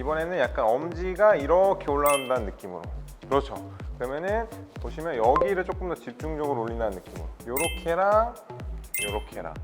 이번에는 약간 엄지가 이렇게 올라온다는 느낌으로 그렇죠 그러면은 보시면 여기를 조금 더 집중적으로 올린다는 느낌으로 요렇게랑 요렇게랑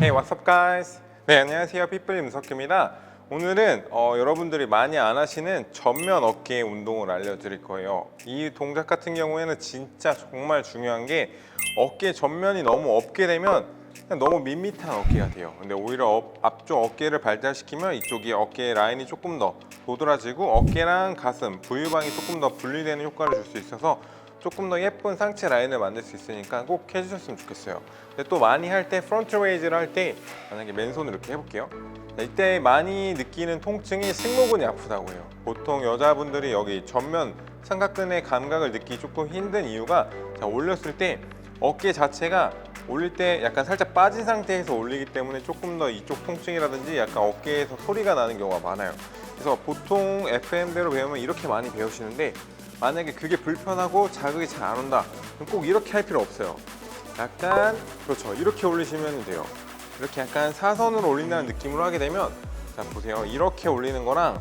Hey, what's up, guys? 네, 안녕하세요. 삐뿔 임석규입니다. 오늘은 어, 여러분들이 많이 안 하시는 전면 어깨 운동을 알려드릴 거예요. 이 동작 같은 경우에는 진짜 정말 중요한 게 어깨 전면이 너무 없게 되면 그냥 너무 밋밋한 어깨가 돼요. 근데 오히려 업- 앞쪽 어깨를 발달시키면 이쪽이 어깨 라인이 조금 더 도드라지고 어깨랑 가슴, 부유방이 조금 더 분리되는 효과를 줄 수 있어서 조금 더 예쁜 상체 라인을 만들 수 있으니까 꼭 해주셨으면 좋겠어요. 근데 또 많이 할 때 프론트 레이즈를 할 때 만약에 맨손으로 이렇게 해볼게요. 자, 이때 많이 느끼는 통증이 승모근이 아프다고 해요. 보통 여자분들이 여기 전면 삼각근의 감각을 느끼기 조금 힘든 이유가 자, 올렸을 때 어깨 자체가 올릴 때 약간 살짝 빠진 상태에서 올리기 때문에 조금 더 이쪽 통증이라든지 약간 어깨에서 소리가 나는 경우가 많아요. 그래서 보통 FM대로 배우면 이렇게 많이 배우시는데 만약에 그게 불편하고 자극이 잘 안 온다 그럼 꼭 이렇게 할 필요 없어요. 약간 그렇죠. 이렇게 올리시면 돼요. 이렇게 약간 사선으로 올린다는 느낌으로 하게 되면 자 보세요. 이렇게 올리는 거랑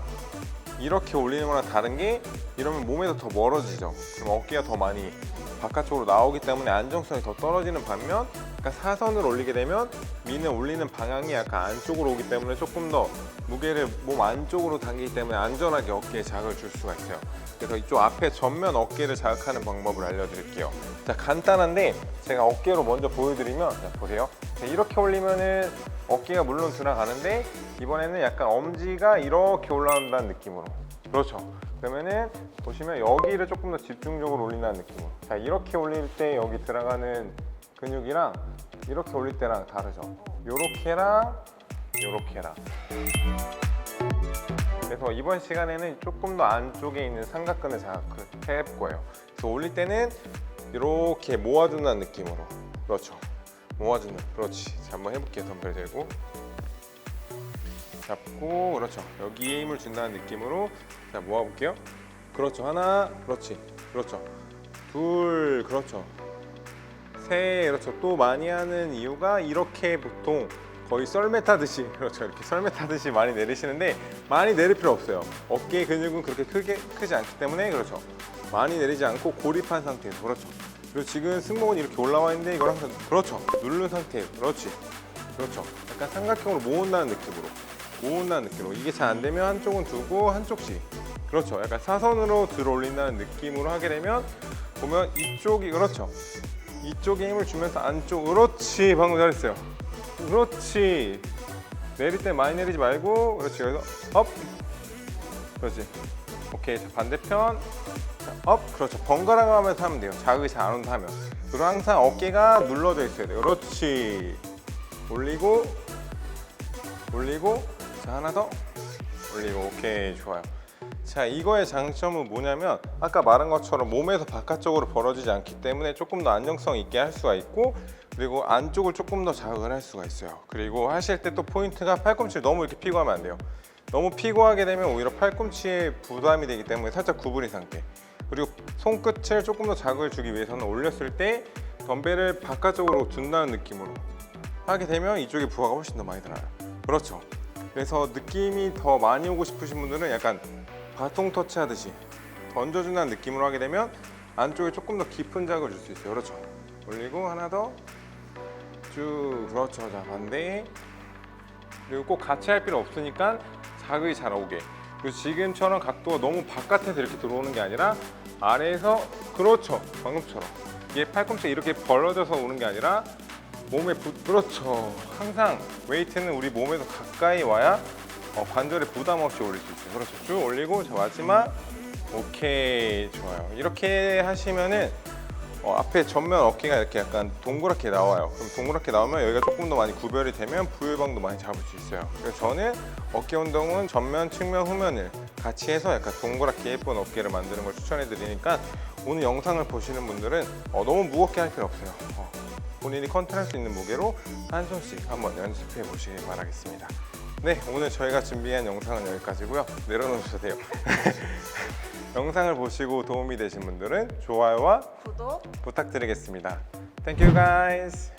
이렇게 올리는 거랑 다른 게 이러면 몸에서 더 멀어지죠. 그럼 어깨가 더 많이 바깥쪽으로 나오기 때문에 안정성이 더 떨어지는 반면 약간 사선으로 올리게 되면 미는 올리는 방향이 약간 안쪽으로 오기 때문에 조금 더 무게를 몸 안쪽으로 당기기 때문에 안전하게 어깨에 자극을 줄 수가 있어요. 그래서 이쪽 앞에 전면 어깨를 자극하는 방법을 알려드릴게요. 자 간단한데 제가 어깨로 먼저 보여드리면 자, 보세요. 자, 이렇게 올리면은 어깨가 물론 들어가는데 이번에는 약간 엄지가 이렇게 올라온다는 느낌으로 그렇죠 그러면은 보시면 여기를 조금 더 집중적으로 올린다는 느낌으로 자 이렇게 올릴 때 여기 들어가는 근육이랑 이렇게 올릴 때랑 다르죠 요렇게랑 요렇게랑 그래서 이번 시간에는 조금 더 안쪽에 있는 삼각근을 자극을 해 거예요. 그래서 올릴 때는 이렇게 모아준다는 느낌으로 그렇죠. 모아주는 그렇지. 자 한번 해볼게요. 덤벨 들고 잡고 그렇죠. 여기에 힘을 준다는 느낌으로 자 모아볼게요. 그렇죠. 하나 그렇지. 그렇죠. 둘 그렇죠. 세 그렇죠. 또 많이 하는 이유가 이렇게 보통 거의 썰매 타듯이 그렇죠 이렇게 썰매 타듯이 많이 내리시는데 많이 내릴 필요 없어요 어깨 근육은 그렇게 크게 크지 않기 때문에 그렇죠 많이 내리지 않고 고립한 상태에서 그렇죠 그리고 지금 승모근이 이렇게 올라와 있는데 이걸 항상 그렇죠 누른 상태 그렇지 그렇죠 약간 삼각형으로 모은다는 느낌으로 모은다는 느낌으로 이게 잘 안 되면 한쪽은 두고 한쪽씩. 그렇죠. 약간 사선으로 들어 올린다는 느낌으로 하게 되면 보면 이쪽이 그렇죠. 이쪽에 힘을 주면서 안쪽 그렇지. 방금 잘했어요. 그렇지. 내릴 때 많이 내리지 말고 그렇지. 그래서 업. 그렇지. 오케이. 자, 반대편. 자, 업. 그렇죠. 번갈아 가면서 하면 돼요. 자극이 잘 안 온다 하면. 그리고 항상 어깨가 눌러져 있어야 돼요. 그렇지. 올리고 올리고 자 하나 더. 올리고 오케이 좋아요. 자 이거의 장점은 뭐냐면 아까 말한 것처럼 몸에서 바깥쪽으로 벌어지지 않기 때문에 조금 더 안정성 있게 할 수가 있고 그리고 안쪽을 조금 더 자극을 할 수가 있어요. 그리고 하실 때 또 포인트가 팔꿈치를 너무 이렇게 피고 하면 안 돼요. 너무 피고 하게 되면 오히려 팔꿈치에 부담이 되기 때문에 살짝 구부린 상태. 그리고 손끝을 조금 더 자극을 주기 위해서는 올렸을 때 덤벨을 바깥쪽으로 둔다는 느낌으로 하게 되면 이쪽에 부하가 훨씬 더 많이 들어요. 그렇죠 그래서 느낌이 더 많이 오고 싶으신 분들은 약간 바통 터치 하듯이 던져준다는 느낌으로 하게 되면 안쪽에 조금 더 깊은 자극을 줄 수 있어요. 그렇죠? 올리고 하나 더 쭉 그렇죠. 자 반대. 그리고 꼭 같이 할 필요 없으니까 자극이 잘 오게. 그리고 지금처럼 각도가 너무 바깥에서 이렇게 들어오는 게 아니라 아래에서 그렇죠. 방금처럼. 이게 팔꿈치 이렇게 벌어져서 오는 게 아니라 몸에 부, 그렇죠 항상 웨이트는 우리 몸에서 가까이 와야 어, 관절에 부담 없이 올릴 수 있어요 그렇죠 쭉 올리고 자 마지막 오케이 좋아요 이렇게 하시면은 어, 앞에 전면 어깨가 이렇게 약간 동그랗게 나와요. 그럼 동그랗게 나오면 여기가 조금 더 많이 구별이 되면 부유방도 많이 잡을 수 있어요. 그래서 저는 어깨 운동은 전면, 측면, 후면을 같이 해서 약간 동그랗게 예쁜 어깨를 만드는 걸 추천해 드리니까 오늘 영상을 보시는 분들은 어, 너무 무겁게 할 필요 없어요. 어, 본인이 컨트롤 할 수 있는 무게로 한 손씩 한번 연습해 보시길 바라겠습니다. 네, 오늘 저희가 준비한 영상은 여기까지고요. 내려놓으셔도 돼요. 영상을 보시고 도움이 되신 분들은 좋아요와 구독 부탁드리겠습니다. Thank you guys.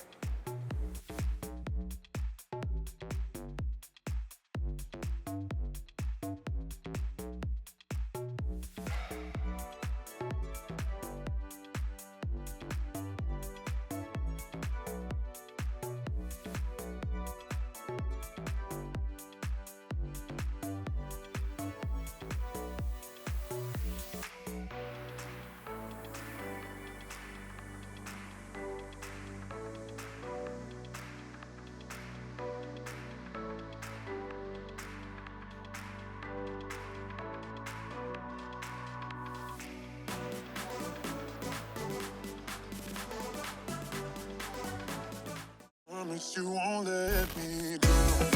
Promise you won't let me down.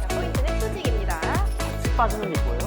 자, 포인트는 수직입니다. 빠지는 게 보여요.